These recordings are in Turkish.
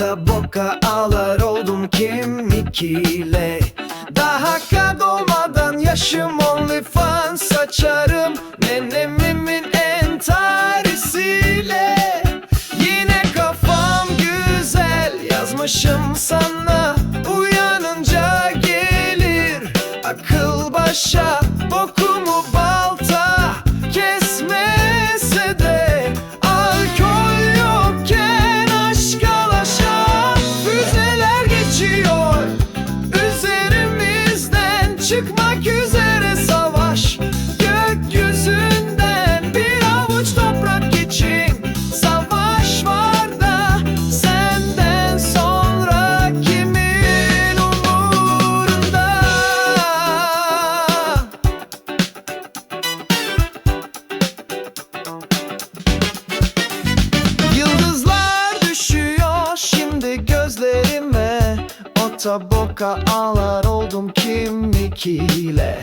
Otaboka ağlar oldum kimlikiyle Daha kad olmadan yaşım only fan saçarım Nenemimin entarisiyle Yine kafam güzel yazmışım sana. Uyanınca gelir akıl başa Orta boka ağlar oldum kimlikiyle.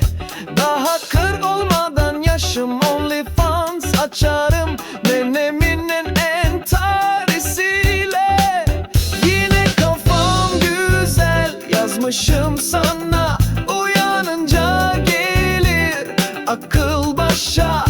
Daha kırk olmadan yaşım OnlyFans açarım Nenemin en tarisiyle. Yine kafam güzel yazmışım sana Uyanınca gelir akıl başa.